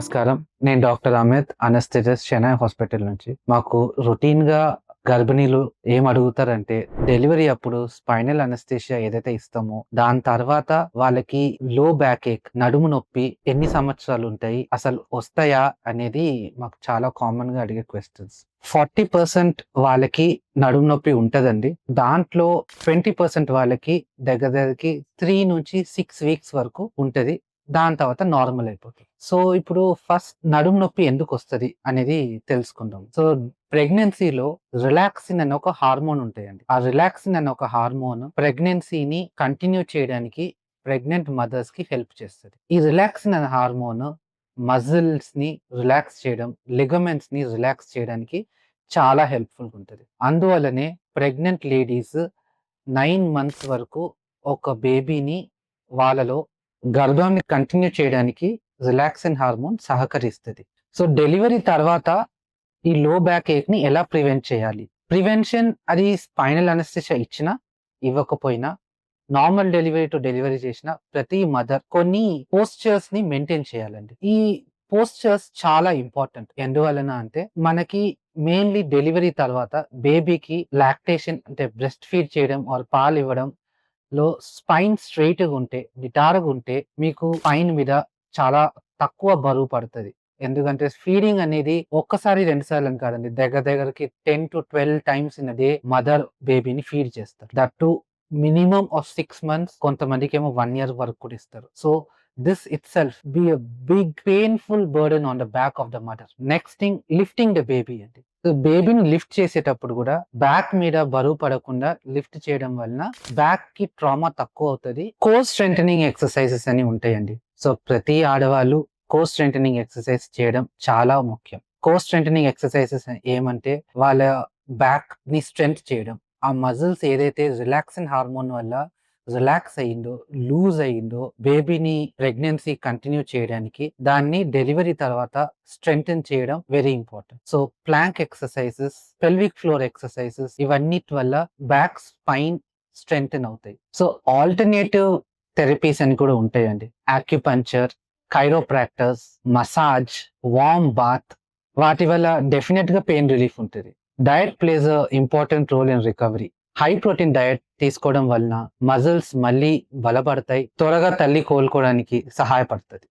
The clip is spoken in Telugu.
నమస్కారం. నేను doctor Amit anaesthetist Chennai hospital నుంచి. మాకు రొటీన్గా గర్భిణీలు ఏం అడుగుతారంటే డెలివరీ అప్పుడు స్పైనల్ అనస్థేషియా ఏదైతే ఇస్తామో దాని తర్వాత వాళ్ళకి లో బ్యాక్ ఏక్ నడుము నొప్పి ఎన్ని సంవత్సరాలు ఉంటాయి అసలు వస్తాయా అనేది మాకు చాలా కామన్గా అడిగే క్వశ్చన్స్ ఫార్టీ పర్సెంట్ వాళ్ళకి నడుము నొప్పి ఉంటదండి. దాంట్లో ట్వంటీ పర్సెంట్ వాళ్ళకి దగ్గర దగ్గరికి త్రీ నుంచి సిక్స్ వీక్స్ వరకు ఉంటది. దాని తర్వాత నార్మల్ అయిపోతుంది. సో ఇప్పుడు ఫస్ట్ నడుము నొప్పి ఎందుకు వస్తుంది అనేది తెలుసుకుందాం. సో ప్రెగ్నెన్సీలో రిలాక్సిన్ అనే ఒక హార్మోన్ ఉంటాయండి. ఆ రిలాక్సిన్ అనే ఒక హార్మోన్ ప్రెగ్నెన్సీని కంటిన్యూ చేయడానికి ప్రెగ్నెంట్ మదర్స్కి హెల్ప్ చేస్తుంది. ఈ రిలాక్సిన్ అనే హార్మోన్ మజిల్స్ని రిలాక్స్ చేయడం లిగమెంట్స్ని రిలాక్స్ చేయడానికి చాలా హెల్ప్ఫుల్ ఉంటుంది. అందువల్లనే ప్రెగ్నెంట్ లేడీస్ నైన్ మంత్స్ వరకు ఒక బేబీని వాళ్ళలో గర్భాన్ని కంటిన్యూ చేయడానికి రిలాక్సిన్ హార్మోన్ సహకరిస్తుంది. సో డెలివరీ తర్వాత ఈ లో బ్యాక్ ఏక్ని ఎలా ప్రివెంట్ చేయాలి? ప్రివెన్షన్ అది స్పైనల్ అనస్థిషియా ఇచ్చినా ఇవ్వకపోయినా నార్మల్ డెలివరీ టు డెలివరీ చేసిన ప్రతి మదర్ కొన్ని పోస్చర్స్ని మెయింటైన్ చేయాలండి. ఈ పోస్చర్స్ చాలా ఇంపార్టెంట్ ఎందువలన అంటే మనకి మెయిన్లీ డెలివరీ తర్వాత బేబీకి లాక్టేషన్ అంటే బ్రెస్ట్ ఫీడ్ చేయడం ఆర్ పాలు ఇవ్వడం లో స్పైన్ స్ట్రైట్గా ఉంటే నిటారుగా ఉంటే మీకు స్పైన్ మీద చాలా తక్కువ బరువు పడుతుంది. ఎందుకంటే ఫీడింగ్ అనేది ఒక్కసారి రెండు సార్లు కాదండి. దగ్గర దగ్గరకి ten to twelve times in day mother బేబీని ఫీడ్ చేస్తారు. That to minimum of six months కొంతమందికి ఏమో వన్ ఇయర్ వరకు కూడా ఇస్తారు. So this itself be a big painful burden on the back of the mother next thing lifting the baby అండి బేబీని లిఫ్ట్ చేసేటప్పుడు కూడా బ్యాక్ మీద బరువు పడకుండా లిఫ్ట్ చేయడం వలన బ్యాక్కి ట్రామా తక్కువ అవుతుంది. కో స్ట్రెంథనింగ్ ఎక్సర్సైజెస్ అని ఉంటాయండి. సో ప్రతి ఆడవాళ్ళు కో స్ట్రెంథనింగ్ ఎక్సర్సైజ్ చేయడం చాలా ముఖ్యం. కో స్ట్రెంథనింగ్ ఎక్సర్సైజెస్ ఏమంటే వాళ్ళ బ్యాక్ని స్ట్రెంత్ చేయడం. ఆ మజిల్స్ ఏదైతే రిలాక్సిన్ హార్మోన్ వల్ల రిలాక్స్ అయ్యిందో లూజ్ అయ్యిందో బేబీని ప్రెగ్నెన్సీ కంటిన్యూ చేయడానికి దాన్ని డెలివరీ తర్వాత స్ట్రెంగ్తన్ చేయడం very important so plank exercises pelvic floor exercises ఇవన్నిటి వల్ల బ్యాక్ స్పైన్ స్ట్రెంగ్తన్ అవుతాయి. సో ఆల్టర్నేటివ్ థెరపీస్ అని కూడా ఉంటాయండి. Acupuncture chiropractors massage warm bath వాటి వల్ల డెఫినెట్గా పెయిన్ రిలీఫ్ ఉంటుంది. Diet plays a important role in recovery high protein diet తీసుకోవడం వలన మజిల్స్ మళ్ళీ బలపడతాయి త్వరగా తల్లి కోలుకోవడానికి సహాయపడుతుంది.